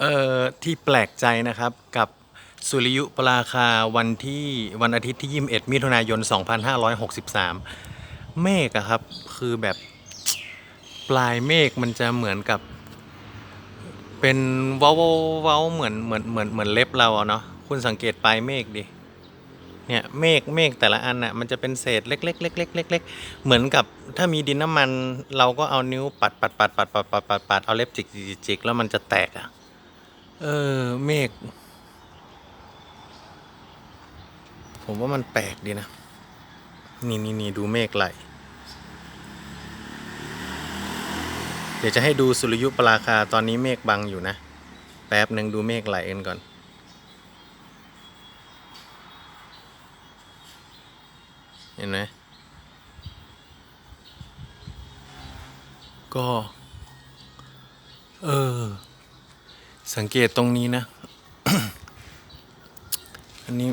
เอ่อที่แปลกใจนะครับกับสุริยุปราคาวันที่วันอาทิตย์ที่ 21 มิถุนายน 2563 เมฆอะครับคือแบบปลายเมฆมันจะเหมือนกับ เป็นเว้าเว้าเหมือนเหมือนเหมือนเหมือนเล็บเราเนาะคุณสังเกตปลายเมฆดิเนี่ยเมฆเมฆแต่ละอันอะมันจะเป็นเศษเล็กๆเล็กๆเล็กๆเหมือนกับถ้ามีดินน้ำมัน เราก็เอานิ้วปัดปัดปัดปัดปัดปัดปัดปัดเอาเล็บจิกจิกจิกแล้วมันจะแตกอะ เออ เมฆ ผมว่ามันแปลกดีนะ นี่นี่นี่ดูเมฆไหล เดี๋ยวจะให้ดูสุริยุปราคาตอนนี้เมฆบังอยู่นะ แป๊บหนึ่งดูเมฆไหลกันก่อนเห็นไหมก็ เออ สังเกตตรงนี้นะ อันนี้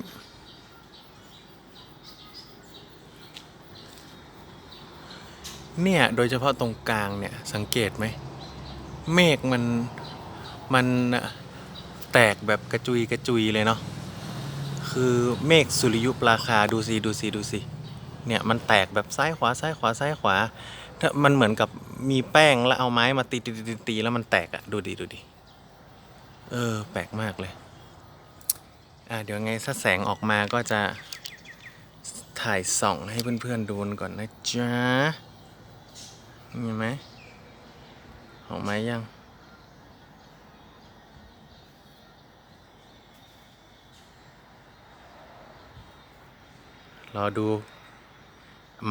เนี่ย โดยเฉพาะตรงกลางเนี่ย สังเกตไหม เมฆมัน มันแตกแบบกระจุยกระจุยเลยเนาะ คือเมฆสุริยุปราคาดูสิดูสิดูสิเนี่ยมันแตกแบบซ้ายขวาซ้ายขวาซ้ายขวาถ้ามันเหมือนกับมีแป้งแล้วเอาไม้มาตีตีตีตีแล้วมันแตกอะดูดิดูดิ เออ แปลกมากเลย อ่าเดี๋ยวไงถ้าแสงออกมาก็จะถ่ายส่องให้เพื่อนๆดูกันก่อนนะจ๊ะมีไหมออกมายัง รอดู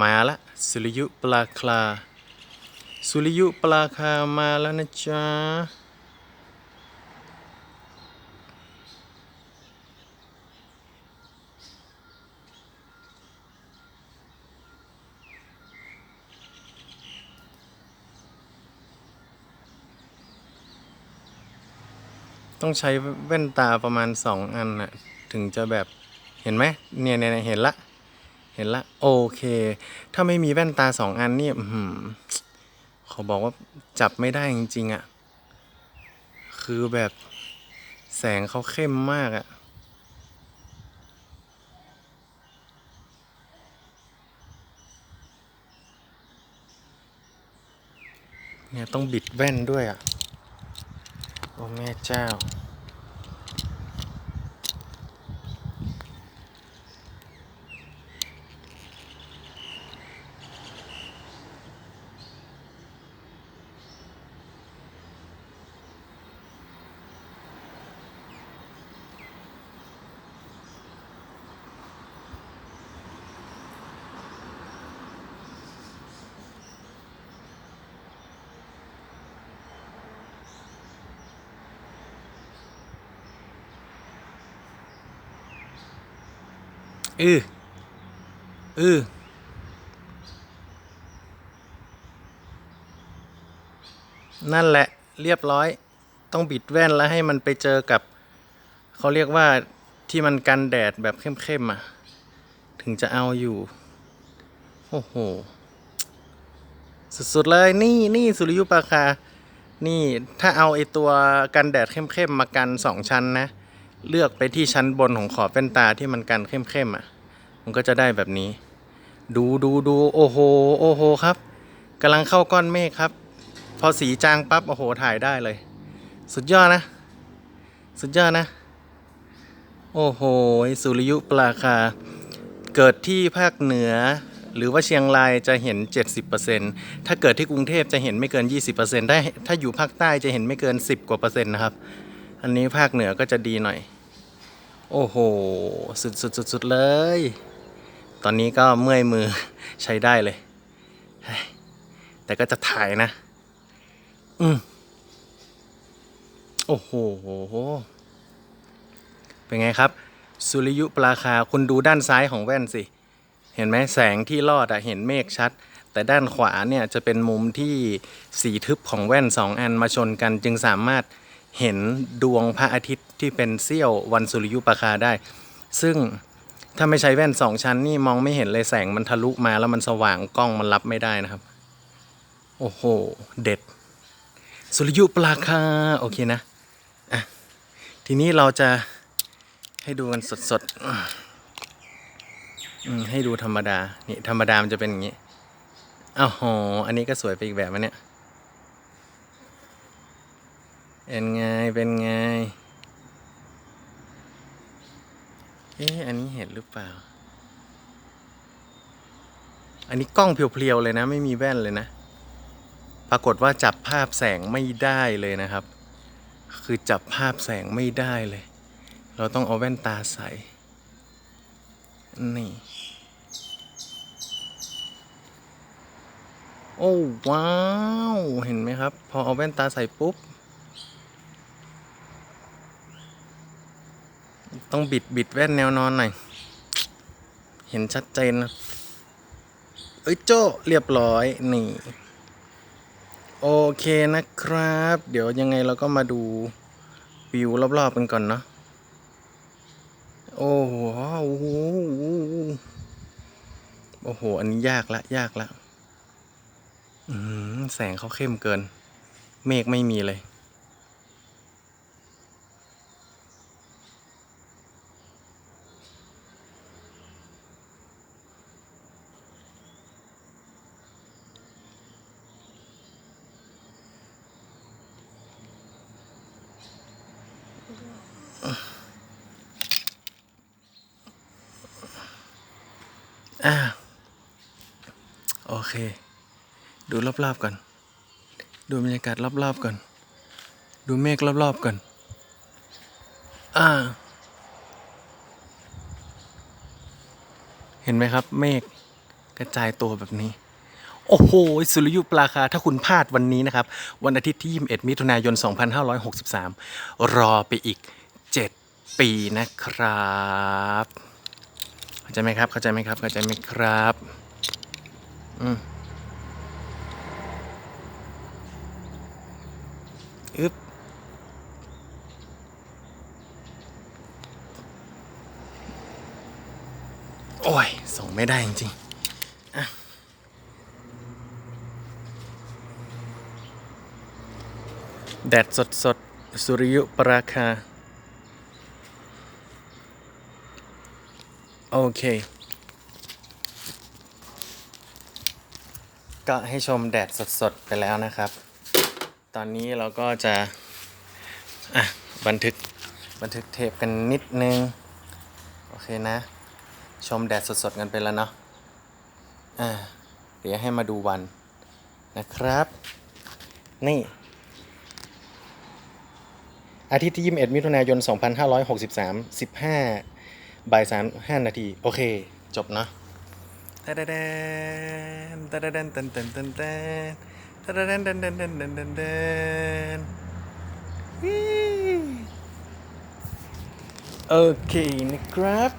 มาละสุริยุปราคาสุริยุปราคามาแล้วนะจ๊ะ ต้องใช้แว่นตาประมาณสองอันนะถึงจะแบบเห็นไหมเนี่ยเนี่ยเห็นละ เห็นละ โอเค ถ้าไม่มีแว่นตาสองอันนี่อื้อหือเขาบอกว่าจับไม่ได้จริง ๆอะ่ะ คือแบบแสงเขาเข้มมากอะ่ะเนี่ยต้องบิดแว่นด้วยอะ โอ้แม่เจ้า อืออือนั่นแหละเรียบร้อย ต้องบิดแว่นแล้วให้มันไปเจอกับ เขาเรียกว่าที่มันกันแดดแบบเข้มๆอะ ถึงจะเอาอยู่ โอ้โห สุดๆเลยนี่นี่สุริยุปราคา นี่ถ้าเอาไอตัวกันแดดเข้มๆมากันสองชั้นนะ เลือกไปที่ชั้นบนของขอบแว่นตาที่มันกันเข้มๆอะ มันก็จะได้แบบนี้ ดูดูดูโอ้โหโอ้โหครับกำลังเข้าก้อนเมฆครับ พอสีจางปั๊บโอ้โหถ่ายได้เลย สุดยอดนะ สุดยอดนะ โอ้โหสุริยุปราคา เกิดที่ภาคเหนือ หรือว่าเชียงรายจะเห็น 70%ถ้าเกิดที่กรุงเทพจะเห็นไม่เกิน 20%ได้ถ้าอยู่ภาคใต้จะเห็นไม่เกิน 10 กว่าเปอร์เซ็นต์นะครับ อันนี้ภาคเหนือก็จะดีหน่อย โอ้โห สุดสุดสุดสุดเลย ตอนนี้ก็เมื่อยมือใช้ได้เลย แต่ก็จะถ่ายนะ อืมโอ้โห เป็นไงครับ สุริยุปราคาคุณดูด้านซ้ายของแว่นสิ เห็นไหมแสงที่รอดอะเห็นเมฆชัด แต่ด้านขวาเนี่ยจะเป็นมุมที่สีทึบของแว่นสองอันมาชนกันจึงสามารถ เห็นดวงพระอาทิตย์ที่เป็นเสี้ยววันสุริยุปราคาได้ ซึ่งถ้าไม่ใช้แว่นสองชั้นนี่มองไม่เห็นเลยแสงมันทะลุมาแล้วมันสว่างกล้องมันรับไม่ได้นะครับ โอ้โห เด็ด สุริยุปราคาโอเคนะอะทีนี้เราจะให้ดูกันสดๆให้ดูธรรมดา นี่ธรรมดามันจะเป็นอย่างนี้อ้าวโห อันนี้ก็สวยไปอีกแบบมันเนี่ย เป็นไง เป็นไง เอ๊ะ อันนี้เห็นหรือเปล่า อันนี้กล้องเพียวๆเลยนะ ไม่มีแว่นเลยนะ ปรากฏว่าจับภาพแสงไม่ได้เลยนะครับ คือจับภาพแสงไม่ได้เลย เราต้องเอาแว่นตาใส่ นี่ โอ้ว้าว เห็นไหมครับ พอเอาแว่นตาใส่ปุ๊บ ต้องบิดบิดแว่นแนวนอนหน่อย เห็นชัดเจนนะเอ้ยโจ้เรียบร้อย นี่ โอเคนะครับ เดี๋ยวยังไงเราก็มาดูวิวรอบๆกันก่อนเนาะโอ้โหโอ้โหโอ้โห อันนี้ยากละ ยากละแสงเขาเข้มเกิน เมฆไม่มีเลย อ่าโอเค ดูรอบๆก่อน ดูบรรยากาศรอบๆก่อน ดูเมฆรอบๆก่อนอ่าเห็นไหมครับ เมฆกระจายตัวแบบนี้ โอ้โห สุริยุปราคา ถ้าคุณพลาดวันนี้นะครับ วันอาทิตย์ที่ 21 มิถุนายน 2563 รอไปอีก 7 ปีนะครับ เข้าใจไหมครับ เข้าใจไหมครับ เข้าใจไหมครับอืมอึ๊บโอ้ย ส่งไม่ได้จริงๆอะแดดสดสดสุริยุปราคา โอเค ก็ให้ชมแดดสดๆ ไปแล้วนะครับ ตอนนี้เราก็จะ อะ บันทึกบันทึกเทปกันนิดนึง โอเคนะ ชมแดดสดๆ กันไปแล้วเนาะอ่าเดี๋ยวให้มาดูวันนะครับ นี่ อาทิตย์ที่ 21 มิถุนายน 2563 15 บ่าย3 5นาที โอเค จบเนาะตะดะดนตะดะดนตันตันตันตันตะดะดนตันตันตันตันตันตันโอเคนะครับ